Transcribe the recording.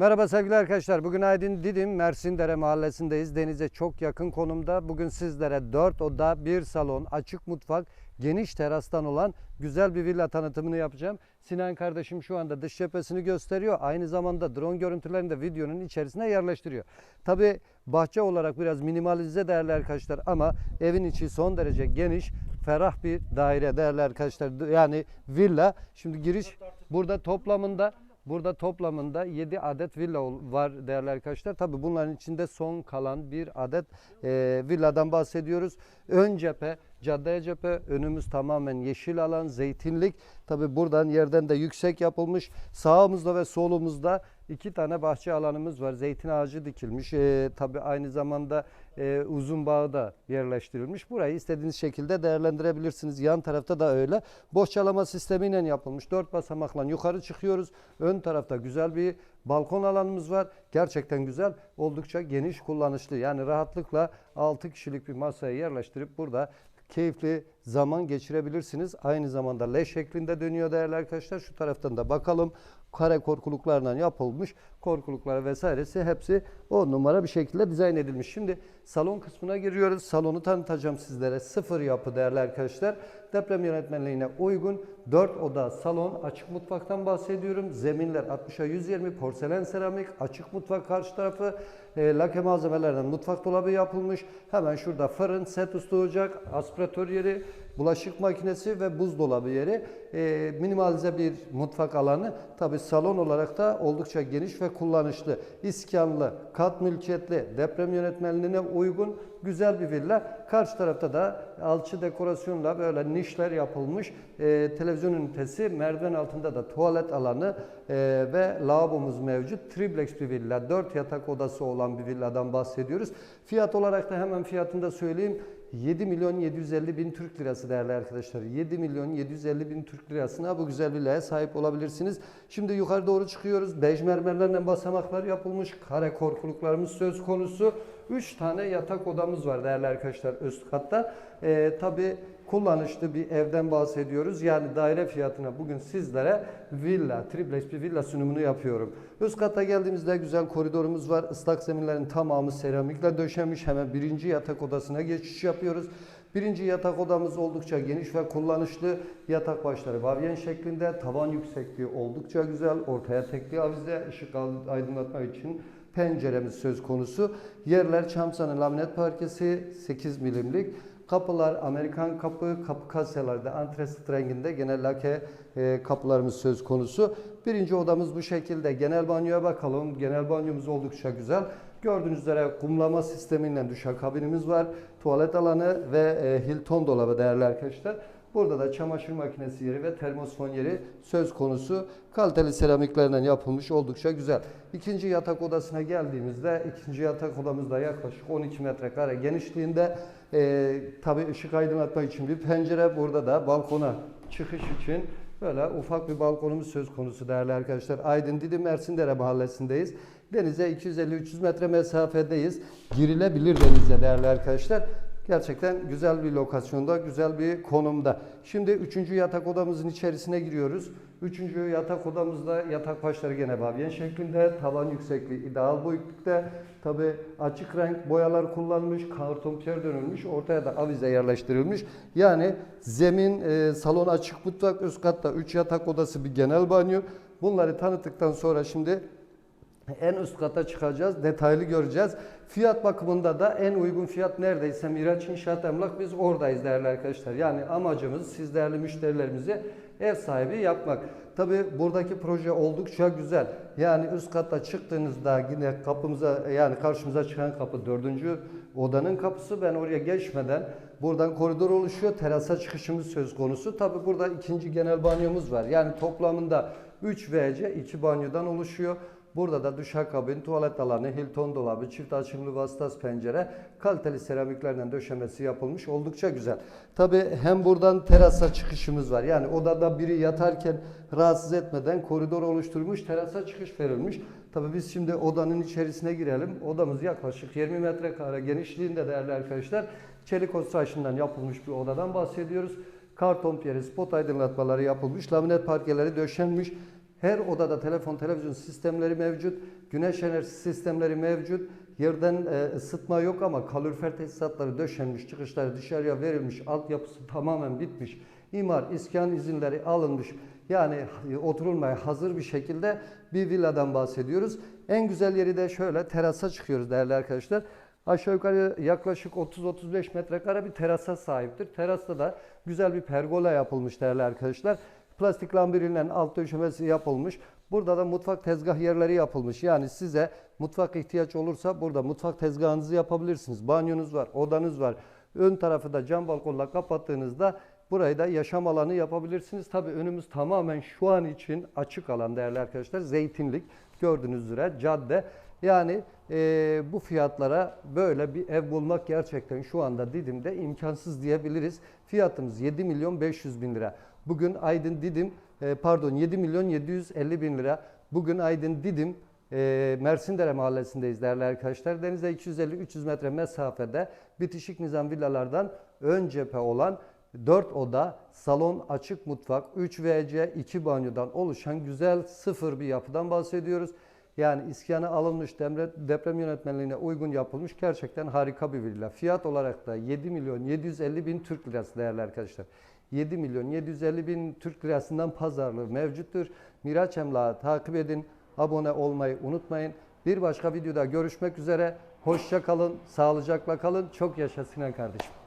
Merhaba sevgili arkadaşlar. Bugün Aydın Didim Mersindere mahallesindeyiz. Denize çok yakın konumda. Bugün sizlere 4 oda, 1 salon, açık mutfak, geniş terastan olan güzel bir villa tanıtımını yapacağım. Sinan kardeşim şu anda dış cephesini gösteriyor. Aynı zamanda drone görüntülerini de videonun içerisine yerleştiriyor. Tabi bahçe olarak biraz minimalize değerli arkadaşlar ama evin içi son derece geniş, ferah bir daire değerli arkadaşlar. Yani villa. Şimdi giriş burada toplamında Burada toplamında 7 adet villa var değerli arkadaşlar. Tabi bunların içinde son kalan bir adet e, villadan bahsediyoruz. Ön cephe, caddeye cephe, önümüz tamamen yeşil alan, zeytinlik. Tabi buradan yerden de yüksek yapılmış. Sağımızda ve solumuzda iki tane bahçe alanımız var. Zeytin ağacı dikilmiş. E, tabi aynı zamanda e, uzun bağı da yerleştirilmiş. Burayı istediğiniz şekilde değerlendirebilirsiniz. Yan tarafta da öyle. Boşalama sistemiyle yapılmış. Dört basamakla yukarı çıkıyoruz. Ön tarafta güzel bir balkon alanımız var. Gerçekten güzel. Oldukça geniş kullanışlı. Yani rahatlıkla 6 kişilik bir masaya yerleştirip burada keyifli zaman geçirebilirsiniz. Aynı zamanda L şeklinde dönüyor değerli arkadaşlar. Şu taraftan da bakalım. Kare korkuluklarla yapılmış. Korkulukları vesairesi hepsi o numara bir şekilde dizayn edilmiş. Şimdi salon kısmına giriyoruz. Salonu tanıtacağım sizlere. Sıfır yapı değerli arkadaşlar. Deprem yönetmenliğine uygun 4 oda salon açık mutfaktan bahsediyorum. Zeminler 60'a 120 porselen seramik açık mutfak karşı tarafı e, lake malzemelerden mutfak dolabı yapılmış. Hemen şurada fırın, set üstü ocak, aspiratör yeri, bulaşık makinesi ve buzdolabı yeri. E, minimalize bir mutfak alanı. Tabi salon olarak da oldukça geniş ve kullanışlı. İskanlı, kat mülkiyetli, deprem yönetmenliğine uygun güzel bir villa. Karşı tarafta da alçı dekorasyonla böyle nişler yapılmış. E, televizyon ünitesi, merdiven altında da tuvalet alanı e, ve lavabomuz mevcut. Triplex bir villa, 4 yatak odası olan bir villadan bahsediyoruz. Fiyat olarak da hemen fiyatını da söyleyeyim. 7 milyon 750 bin Türk lirası değerli arkadaşlar. 7 milyon 750 bin Türk lirasına bu güzel villaya sahip olabilirsiniz. Şimdi yukarı doğru çıkıyoruz. Bej mermerlerle basamaklar yapılmış. Kare korkuluklarımız söz konusu. 3 tane yatak odamız var değerli arkadaşlar üst katta. Ee, Tabi kullanışlı bir evden bahsediyoruz. Yani daire fiyatına bugün sizlere villa, triplex bir villa sunumunu yapıyorum. Üst kata geldiğimizde güzel koridorumuz var. Islak zeminlerin tamamı seramikle döşenmiş. Hemen birinci yatak odasına geçiş yapıyoruz. Birinci yatak odamız oldukça geniş ve kullanışlı. Yatak başları vavyen şeklinde. Tavan yüksekliği oldukça güzel. Ortaya tekli avize, ışık aydınlatma için penceremiz söz konusu. Yerler çamsanın laminat parkesi 8 milimlik. Kapılar Amerikan kapı, kapı kasyalarda antresit renginde genel lake e, kapılarımız söz konusu. Birinci odamız bu şekilde. Genel banyoya bakalım. Genel banyomuz oldukça güzel. Gördüğünüz üzere kumlama sistemiyle duşakabinimiz var. Tuvalet alanı ve e, Hilton dolabı değerli arkadaşlar. Burada da çamaşır makinesi yeri ve termosfon yeri söz konusu. Kaliteli seramiklerden yapılmış oldukça güzel. İkinci yatak odasına geldiğimizde ikinci yatak odamızda yaklaşık 12 metrekare genişliğinde e, tabi ışık aydınlatma için bir pencere. Burada da balkona çıkış için böyle ufak bir balkonumuz söz konusu değerli arkadaşlar. Aydın Didim Ersindere mahallesindeyiz. Denize 250-300 metre mesafedeyiz. Girilebilir denize değerli arkadaşlar. Gerçekten güzel bir lokasyonda, güzel bir konumda. Şimdi üçüncü yatak odamızın içerisine giriyoruz. Üçüncü yatak odamızda yatak başları gene babyen şeklinde, tavan yüksekliği ideal boyutlukta. Tabi açık renk boyalar kullanılmış, karton piyer dönülmüş, ortaya da avize yerleştirilmiş. Yani zemin, e, salon açık mutfak, üst katta 3 yatak odası bir genel banyo. Bunları tanıttıktan sonra şimdi en üst kata çıkacağız. Detaylı göreceğiz. Fiyat bakımında da en uygun fiyat neredeyse Miraç İnşaat Emlak biz oradayız değerli arkadaşlar. Yani amacımız siz değerli müşterilerimizi ev sahibi yapmak. Tabi buradaki proje oldukça güzel. Yani üst kata çıktığınızda yine kapımıza yani karşımıza çıkan kapı dördüncü odanın kapısı. Ben oraya geçmeden buradan koridor oluşuyor. Terasa çıkışımız söz konusu. Tabi burada ikinci genel banyomuz var. Yani toplamında 3 WC 2 banyodan oluşuyor. Burada da duşakabin, tuvalet alanı, Hilton dolabı, çift açımlı vasıtas pencere, kaliteli seramiklerden döşemesi yapılmış. Oldukça güzel. Tabi hem buradan terasa çıkışımız var. Yani odada biri yatarken rahatsız etmeden koridor oluşturmuş, terasa çıkış verilmiş. Tabi biz şimdi odanın içerisine girelim. Odamız yaklaşık 20 metrekare genişliğinde değerli arkadaşlar. Çelik ostraşından yapılmış bir odadan bahsediyoruz. Karton piyeri, spot aydınlatmaları yapılmış, laminat parkeleri döşenmiş. Her odada telefon, televizyon sistemleri mevcut. Güneş enerjisi sistemleri mevcut. Yerden e, ısıtma yok ama kalorifer tesisatları döşenmiş, çıkışları dışarıya verilmiş, altyapısı tamamen bitmiş. İmar, iskan izinleri alınmış. Yani e, oturulmaya hazır bir şekilde bir villadan bahsediyoruz. En güzel yeri de şöyle terasa çıkıyoruz değerli arkadaşlar. Aşağı yukarı yaklaşık 30-35 metrekare bir terasa sahiptir. Terasta da güzel bir pergola yapılmış değerli arkadaşlar. Plastik lambirinden alt döşemesi yapılmış. Burada da mutfak tezgah yerleri yapılmış. Yani size mutfak ihtiyaç olursa burada mutfak tezgahınızı yapabilirsiniz. Banyonuz var, odanız var. Ön tarafı da cam balkonla kapattığınızda burayı da yaşam alanı yapabilirsiniz. Tabii önümüz tamamen şu an için açık alan değerli arkadaşlar. Zeytinlik gördüğünüz üzere cadde. Yani eee, bu fiyatlara böyle bir ev bulmak gerçekten şu anda Didim'de imkansız diyebiliriz. Fiyatımız 7 milyon 500 bin lira. Bugün Aydın Didim e, pardon 7 milyon 750 bin lira. Bugün Aydın Didim e, Mersindere mahallesindeyiz değerli arkadaşlar. Denize 250-300 metre mesafede bitişik nizam villalardan ön cephe olan 4 oda, salon, açık mutfak, 3 WC, 2 banyodan oluşan güzel sıfır bir yapıdan bahsediyoruz. Yani iskana alınmış deprem, yönetmenliğine uygun yapılmış gerçekten harika bir villa. Fiyat olarak da 7 milyon 750 bin Türk lirası değerli arkadaşlar. 7 milyon 750 bin Türk lirasından pazarlığı mevcuttur. Miraç Emlak'ı takip edin, abone olmayı unutmayın. Bir başka videoda görüşmek üzere. Hoşça kalın, sağlıcakla kalın. Çok yaşa Sinan kardeşim.